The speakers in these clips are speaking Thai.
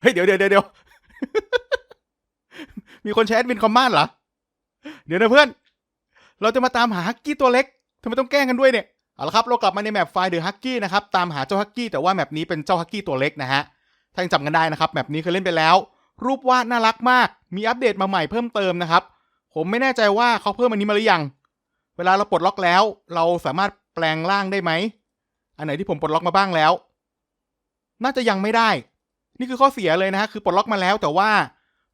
เฮ้ยเดี๋ยวเดี๋ยวเดี๋ยวมีคนใช้แอดมินคอมมานด์เหรอ เดี๋ยวนะเพื่อน เราจะมาตามหาฮักกี้ตัวเล็กทำไมต้องแกล้งกันด้วยเนี่ย เอาละครับ เรากลับมาในแมปไฟล์เดอะฮักกี้นะครับ ตามหาเจ้าฮักกี้แต่ว่าแมปนี้เป็นเจ้าฮักกี้ตัวเล็กนะฮะ ถ้ายังจำกันได้นะครับ แมปนี้เคยเล่นไปแล้ว รูปวาดน่ารักมาก มีอัปเดตมาใหม่เพิ่มเติมนะครับ ผมไม่แน่ใจว่าเขาเพิ่มอันนี้มาหรือยัง เวลาเราปลดล็อกแล้ว เราสามารถแปลงร่างได้ไหม อันไหนที่ผมปลดล็อกมาบ้างแล้ว น่าจะยังไม่ได้ นี่คือข้อเสียเลยนะฮะคือปลดล็อกมาแล้วแต่ว่า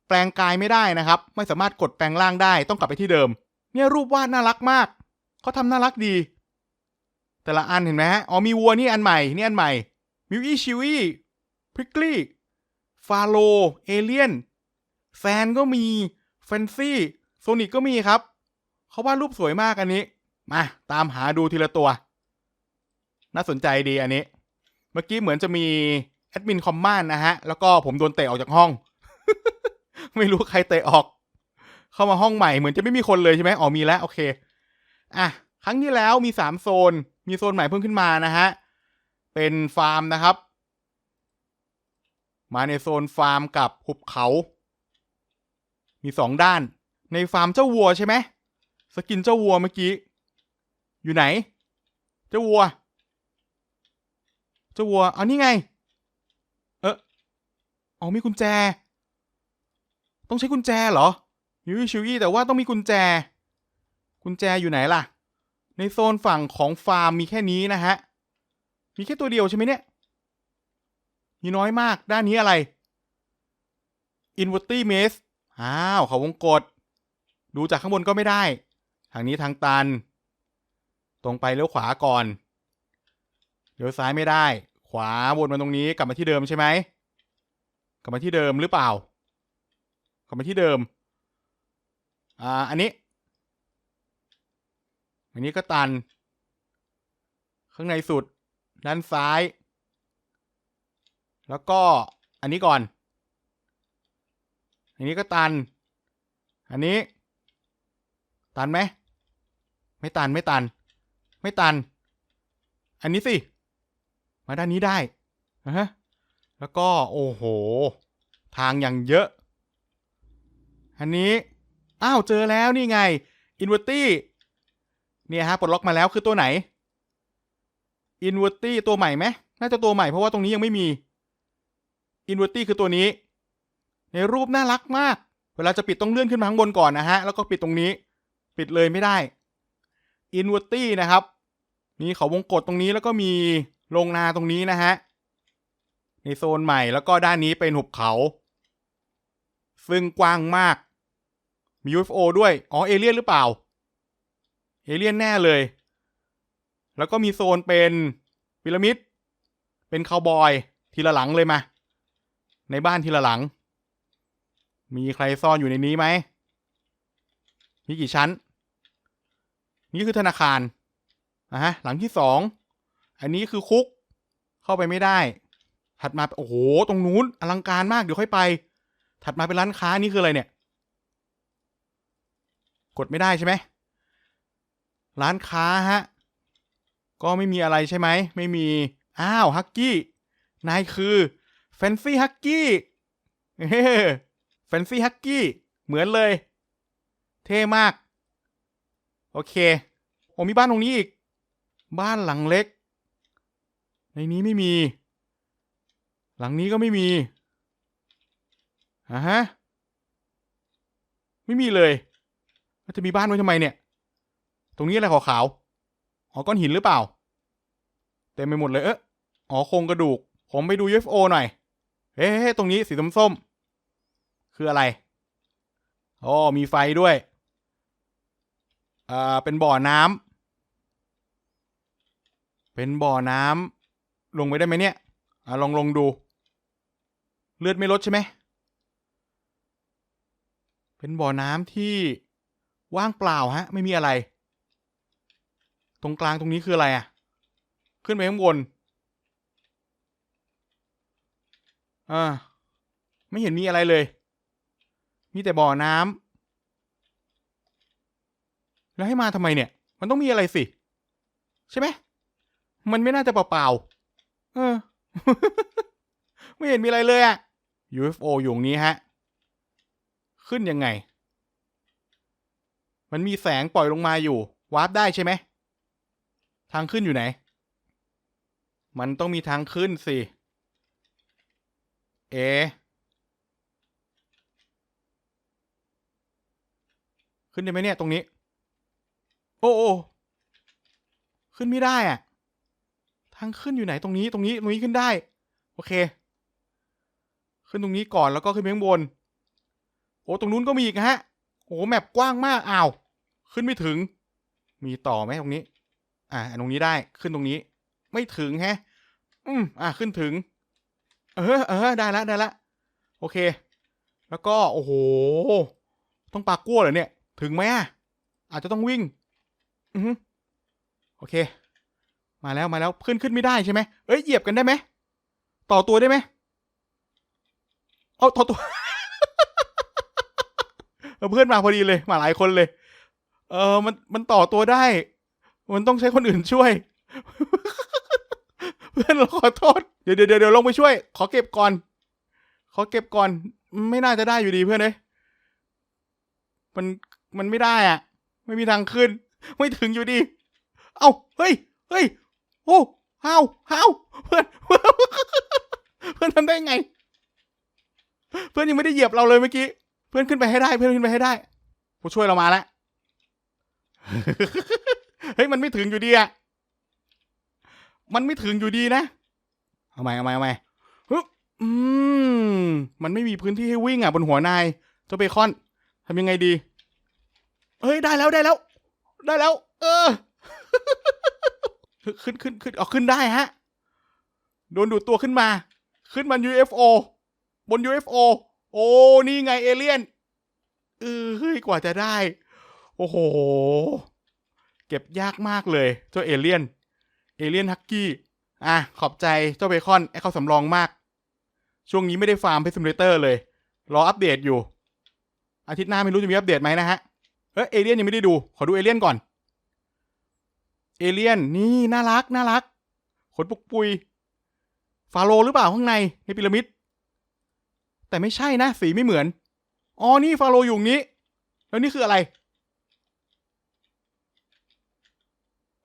แปลงกายไม่ได้นะครับ ไม่สามารถกดแปลงร่างได้ต้องกลับไปที่เดิม เนี่ยรูปวาดน่ารักมากเขาทำน่ารักดี แต่ละอันเห็นไหมฮะอ๋อมีวัวนี่อันใหม่นี่อันใหม่มิวอี้ชิวี่พริกลี่ฟาโลเอเลียนแฟนก็มีแฟนซี่โซนิกก็มีครับเขาวาดรูปสวยมากอันนี้ มาตามหาดูทีละตัว น่าสนใจดีอันนี้ เมื่อกี้เหมือนจะมี แอดมินคอมมานด์นะฮะ แล้วก็ผมโดนเตะออกจากห้อง ไม่รู้ใครเตะออก เข้ามาห้องใหม่เหมือนจะไม่มีคนเลยใช่ไหมอ๋อมีแล้วโอเค อะ ครั้งที่แล้วมีสามโซน มีโซนใหม่เพิ่มขึ้นมานะฮะ เป็นฟาร์มนะครับ มาในโซนฟาร์มกับหุบเขา มีสองด้าน ในฟาร์มเจ้าวัวใช่ไหมสกินเจ้าวัวเมื่อกี้ อยู่ไหน เจ้าวัว เจ้าวัว เอานี่ไง อ๋อมีกุญแจ ต้องใช้กุญแจเหรอยูชิวอี้แต่ว่าต้องมีกุญแจ กุญแจอยู่ไหนล่ะ ในโซนฝั่งของฟาร์มมีแค่นี้นะฮะ มีแค่ตัวเดียวใช่ไหมเนี่ย มีน้อยมาก ด้านนี้อะไร Inverty Maze อ้าวเขาวงกด ดูจากข้างบนก็ไม่ได้ ทางนี้ทางตัน ตรงไปเลี้ยวขวาก่อน เลี้ยวซ้ายไม่ได้ ขวาวนมาตรงนี้กลับมาที่เดิมใช่ไหม กลับมาที่เดิมหรือเปล่า กลับมาที่เดิม อ่า อันนี้ อันนี้ก็ตัน ข้างในสุด ด้านซ้าย แล้วก็อันนี้ก่อน อันนี้ก็ตัน อันนี้ ตันไหม ไม่ตันไม่ตัน ไม่ตัน อันนี้สิ มาด้านนี้ได้นะฮะ แล้วก็โอ้โห ทางอย่างเยอะ อันนี้ อ้าว เจอแล้วนี่ไงอินเวอร์ตี้เนี่ยฮะปลดล็อกมาแล้วคือตัวไหนอินเวอร์ตี้ตัวใหม่ไหมน่าจะตัวใหม่เพราะว่าตรงนี้ยังไม่มีอินเวอร์ตี้คือตัวนี้ ในรูปน่ารักมาก เวลาจะปิดต้องเลื่อนขึ้นมาข้างบนก่อนนะฮะ แล้วก็ปิดตรงนี้ ปิดเลยไม่ได้อินเวอร์ตี้นะครับ มีเขาวงกดตรงนี้แล้วก็มีโรงนาตรงนี้นะฮะ ในโซนใหม่แล้วก็ด้านนี้เป็นหุบเขา ซึ่งกว้างมาก มี UFO ด้วย อ๋อ เอเลี่ยนหรือเปล่า เอเลี่ยนแน่เลย แล้วก็มีโซนเป็นพีระมิด เป็นคาวบอย ทีละหลังเลยมา ในบ้านทีละหลัง มีใครซ่อนอยู่ในนี้ไหม มีกี่ชั้น นี่คือธนาคารนะฮะ หลังที่สอง อันนี้คือคุก เข้าไปไม่ได้ ถัดมาโอ้โห ตรงนู้นอลังการมาก เดี๋ยวค่อยไป ถัดมาเป็นร้านค้านี่คืออะไรเนี่ย กดไม่ได้ใช่ไหม ร้านค้าฮะ ก็ไม่มีอะไรใช่ไหม ไม่มี อ้าว ฮักกี้ นายคือแฟนซี่ฮักกี้แฟนซี่ฮักกี้ เหมือนเลย เท่มาก โอเคโอ้มีบ้านตรงนี้อีก บ้านหลังเล็ก ในนี้ไม่มี หลังนี้ก็ไม่มีอะฮะ ไม่มีเลยจะมีบ้านไว้ทำไมเนี่ย ตรงนี้อะไรขาวๆอ๋อก้อนหินหรือเปล่า เต็มไปหมดเลยเอออ๋อโครงกระดูก ผมไปดู UFO หน่อยเฮ้ตรงนี้สีส้มๆคืออะไรอ๋อมีไฟด้วยอ่าเป็นบ่อน้ำเป็นบ่อน้ำลงไปได้ไหมเนี่ย อ่าลองลงดู เลือดไม่ลดใช่ไหม เป็นบ่อน้ำที่ว่างเปล่าฮะ ไม่มีอะไร ตรงกลางตรงนี้คืออะไรอะ ขึ้นไปข้างบนอ่าไม่เห็นมีอะไรเลย มีแต่บ่อน้ำแล้วให้มาทำไมเนี่ย มันต้องมีอะไรสิ ใช่ไหม มันไม่น่าจะเปล่าๆเออ ไม่เห็นมีอะไรเลยอะ UFO อยู่ตรงนี้ฮะ ขึ้นยังไง มันมีแสงปล่อยลงมาอยู่ วาร์ปได้ใช่ไหม ทางขึ้นอยู่ไหน มันต้องมีทางขึ้นสิ เอ ขึ้นได้ไหมเนี่ย ตรงนี้ โอ้โอขึ้นไม่ได้อะางขึ้นอยู่ไหนตรงนี้ตรงนี้ตรงนี้ขึ้นได้ โอเค ขึ้นตรงนี้ก่อนแล้วก็ขึ้นไปข้างบน โอ้ตรงนู้นก็มีอีกฮะโอ้แมปกว้างมากอ้าวขึ้นไม่ถึง มีต่อไหมตรงนี้ อ่าตรงนี้ได้ขึ้นตรงนี้ ไม่ถึงแฮะ อืมอ่าขึ้นถึง เออเออได้ละได้ละโอเค แล้วก็โอ้โหต้องปากกั้วเหรอเนี่ย ถึงไหมอะอาจจะต้องวิ่ง อือโอเค มาแล้วมาแล้วขึ้นขึ้นไม่ได้ใช่ไหมเอ้ยเหยียบกันได้ไหมต่อตัวได้ไหมเอาต่อตัวเพื่อนมาพอดีเลย มาหลายคนเลย เออมันมันต่อตัวได้ มันต้องใช้คนอื่นช่วย เพื่อนเราขอโทษ เดี๋ยวเดี๋ยวเดี๋ยวลงไปช่วย ขอเก็บก่อน ขอเก็บก่อน ไม่น่าจะได้อยู่ดีเพื่อนเลยมันมันไม่ได้อะ ไม่มีทางขึ้น ไม่ถึงอยู่ดี เอ้าเฮ้ย เฮ้ย โอ้ฮาวฮาวเพื่อนเพื่อนทำได้ไง เพื่อนยังไม่ได้เหยียบเราเลยเมื่อกี้ เพื่อนขึ้นไปให้ได้ เพื่อนขึ้นไปให้ได้ผู้ช่วยเรามาแล้วเฮ้ยมันไม่ถึงอยู่ดีอะมันไม่ถึงอยู่ดีนะเอาใหมเอาใหมเอาใหมอืมมันไม่มีพื้นที่ให้วิ่งอะบนหัวนายเจ้าเบคอนทำยังไงดี เฮ้ยได้แล้วได้แล้ว ได้แล้ว เออ ขึ้นขึ้นขึ้นเอาขึ้นได้ฮะ โดนดูดตัวขึ้นมา ขึ้นมัน UFO บน UFO โอ้ นี่ไงเอเลี่ยนเออเฮ้ยกว่าจะได้ โอ้โห เก็บยากมากเลยเจ้าเอเลี่ยน เอเลี่ยนฮักกี้ อะ ขอบใจเจ้าเบคอนไอ้เขาสำรองมาก ช่วงนี้ไม่ได้ฟาร์มเพซิมเลเตอร์เลย รออัปเดตอยู่ อาทิตย์หน้าไม่รู้จะมีอัปเดตไหมนะฮะเอ้ยเอเลี่ยนยังไม่ได้ดู ขอดูเอเลี่ยนก่อน เอเลี่ยนนี่น่ารักน่ารักขนปุกปุย ฟาโรหรือเปล่าข้างในในพีระมิด แต่ไม่ใช่นะ สีไม่เหมือน อ๋อ นี่ฟาโรอยู่นี้ แล้วนี่คืออะไร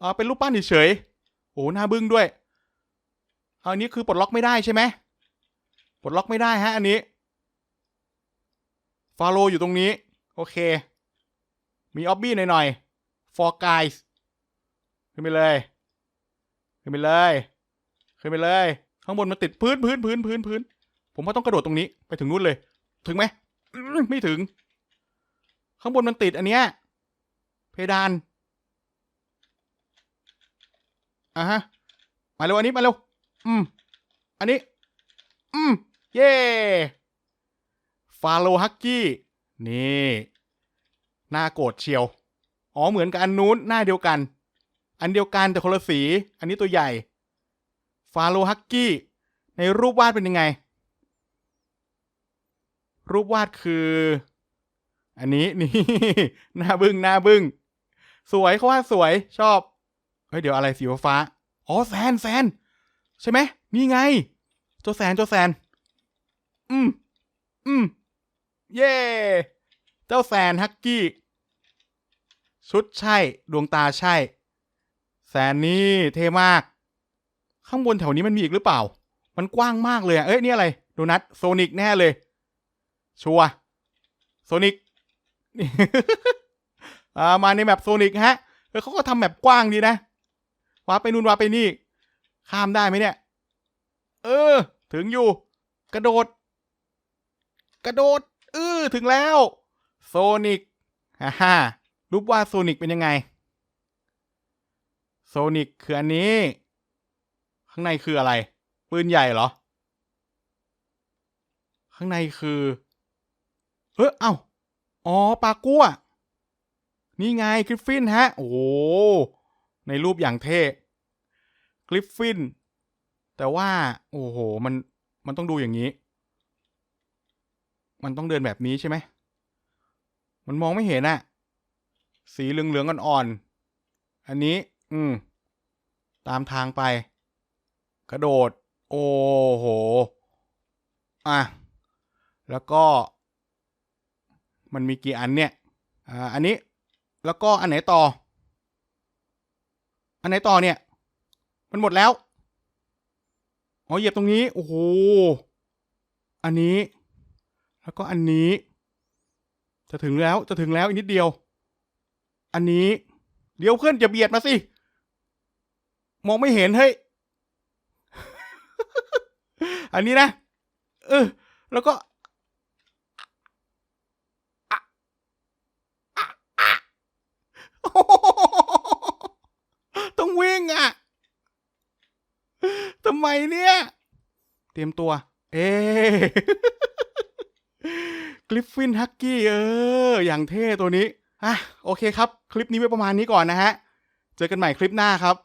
อ๋อเป็นรูปปั้นเฉยๆโอ้หน้าบึ้งด้วยอันนี้คือปลดล็อกไม่ได้ใช่ไหมปลดล็อกไม่ได้ฮะ อันนี้ ฟาโรอยู่ตรงนี้ โอเค มีออบบี้หน่อยๆ for guys ขึ้นไปเลย ขึ้นไปเลย ขึ้นไปเลย ข้างบนมันติดพื้นพื้นพื้นพื้นพื้น ผมว่าต้องกระโดดตรงนี้ ไปถึงนู้นเลย ถึงไหม ไม่ถึง ข้างบนมันติดอันเนี้ย เพดาน อะฮะ มาเร็วอันนี้มาเร็ว อืม อันนี้ อืม เย่ฟาโลฮักกี้ นี่ หน้าโกรธเชียว อ๋อ เหมือนกับอันนู้น หน้าเดียวกัน อันเดียวกันแต่คนละสี อันนี้ตัวใหญ่ ฟาโลฮักกี้ ในรูปวาดเป็นยังไง รูปวาดคือ อันนี้นี่หน้าบึง้งหน้าบึง้งสวยเขาวาดสวยชอบ เฮ้ย เดี๋ยวอะไรสีฟ้า อ๋อแซนแซนใช่ไหม นี่ไงเจ้าแซนเจ้าแซน อืม อืม เย่เจ้าแซนฮักกี้ ชุดใช่ ดวงตาใช่ แซนนี่เท่มาก ข้างบนแถวนี้มันมีอีกหรือเปล่า มันกว้างมากเลยเอ้ยนี่อะไรโดนัทโซนิกแน่เลย ชัวโซนิกมาในแมปโซนิกฮะเออเขาก็ทำแมปกว้างดีนะวาไปนู่นวาไปนี่ ข้ามได้ไหมเนี่ย เออ ถึงอยู่ กระโดด กระโดดเออถึงแล้ว โซนิกฮ่าฮ่ารูปวาดโซนิกเป็นยังไง โซนิกคืออันนี้ ข้างในคืออะไร ปืนใหญ่เหรอ ข้างในคือ เฮ้ย เอ้า อ๋อ ปลากั้ว นี่ไงกริฟฟินฮะ โอ้ในรูปอย่างเท่กริฟฟิน แต่ว่า โอ้โห มัน มันต้องดูอย่างนี้ มันต้องเดินแบบนี้ใช่ไหม มันมองไม่เห็นอะสีเหลืองๆอ่อนๆ อันนี้ อืม ตามทางไป กระโดด โอ้โห อะ แล้วก็ มันมีกี่อันเนี่ย อ่า อันนี้ แล้วก็อันไหนต่อ อันไหนต่อเนี่ย มันหมดแล้ว อ๋อ เหยียบตรงนี้ โอ้โห อันนี้ แล้วก็อันนี้ จะถึงแล้ว จะถึงแล้วอีกนิดเดียว อันนี้เดี๋ยวเพื่อนอย่าเบียดมาสิ มองไม่เห็นเฮ้ย อันนี้นะ เออ แล้วก็ต้องวิ่งอะทำไมเนี่ย เตรียมตัว เอ๊กลิฟฟินฮักกี้เออ อย่างเท่ตัวนี้อะโอเคครับ คลิปนี้ไว้ประมาณนี้ก่อนนะฮะ เจอกันใหม่คลิปหน้าครับ